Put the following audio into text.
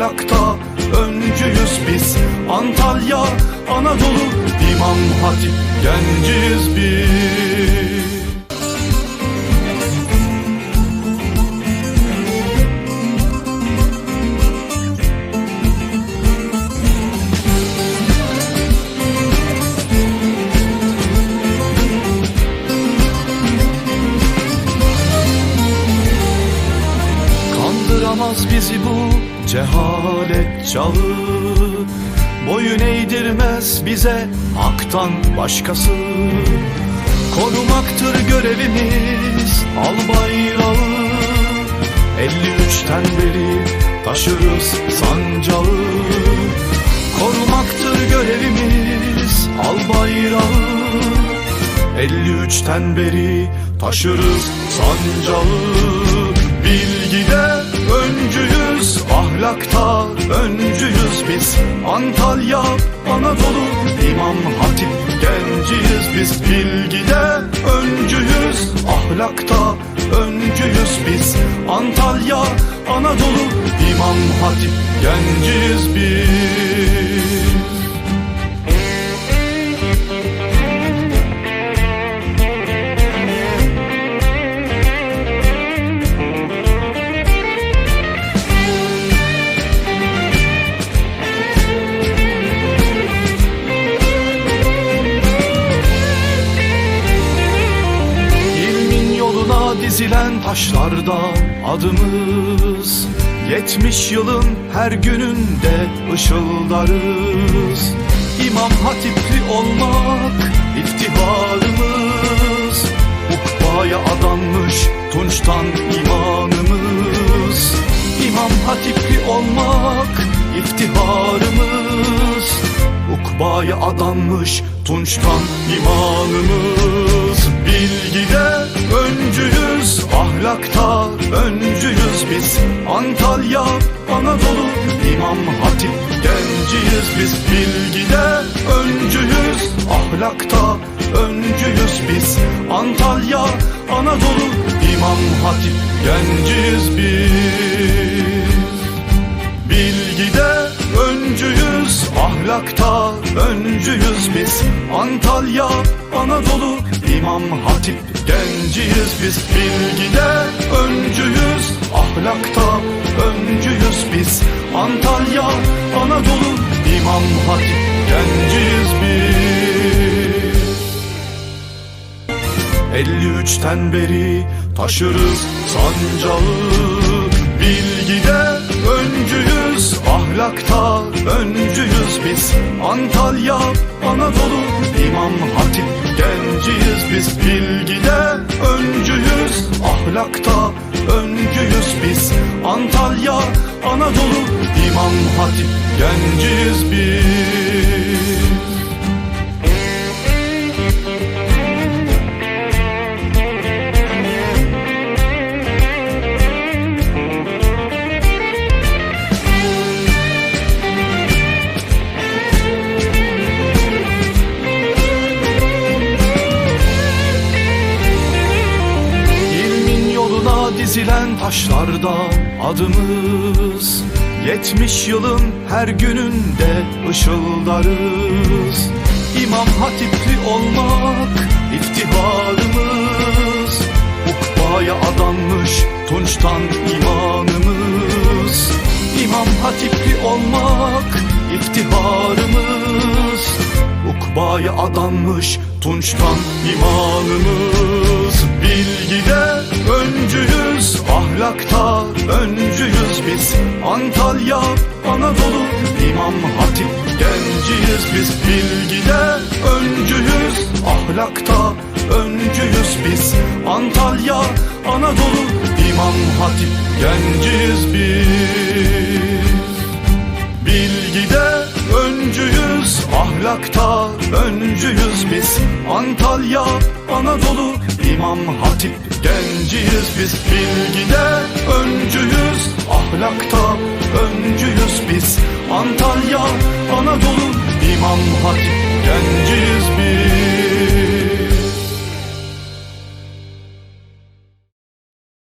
ahlakta öncüyüz biz. Antalya, Anadolu, İmam Hatip genciyiz biz. Kandıramaz bizi bu cehalet çağı Boyun eğdirmez bize haktan başkası. Korumaktır görevimiz al bayrağı. 53'ten beri taşırız sancağı. Korumaktır görevimiz al bayrağı. 53'ten beri taşırız sancağı. Bilgide öncüyüz, ahlakta öncüyüz biz. Antalya, Anadolu, İmam Hatip genciyiz biz. Bilgide öncüyüz, ahlakta öncüyüz biz. Antalya, Anadolu, İmam Hatip genciyiz biz dizilen taşlarda adımız. Yetmiş yılın her gününde ışıldarız. İmam hatipli olmak iftiharımız. Ukbaya adanmış tunçtan imanımız. İmam hatipli olmak iftiharımız. Ukbaya adanmış tunçtan imanımız. Bilgide ahlakta öncüyüz biz. Antalya, Anadolu, İmam Hatip. Genciyiz biz. Bilgide öncüyüz, ahlakta öncüyüz biz. Antalya, Anadolu, İmam Hatip. Genciyiz biz. Bilgide öncüyüz, ahlakta öncüyüz biz. Antalya, Anadolu, İmam Hatip genciyiz biz Bilgide öncüyüz, ahlakta öncüyüz biz Antalya, Anadolu, İmam Hatip genciyiz biz. 53'ten beri taşırız sancağı. Bilgide öncüyüz, ahlakta öncüyüz biz. Antalya, Anadolu, İmam Hatip genciyiz biz Bilgide öncüyüz, ahlakta öncüyüz biz Antalya, Anadolu, İmam Hatip genciyiz biz taşlarda adımız. Yetmiş yılın her gününde ışıldarız. İmam hatipli olmak iftiharımız. Ukbaya adanmış tunçtan imanımız. İmam hatipli olmak iftiharımız. Ukbaya adanmış tunçtan imanımız. Bilgide ahlakta öncüyüz biz. Antalya, Anadolu, İmam Hatip genciyiz biz. Bilgide öncüyüz, ahlakta öncüyüz biz. Antalya, Anadolu, İmam Hatip genciyiz biz. Bilgide öncüyüz, ahlakta öncüyüz biz. Antalya, Anadolu, İmam Hatip. Genciyiz biz Bilgide öncüyüz, ahlakta öncüyüz biz Antalya, Anadolu, İmam Hatip. Genciyiz biz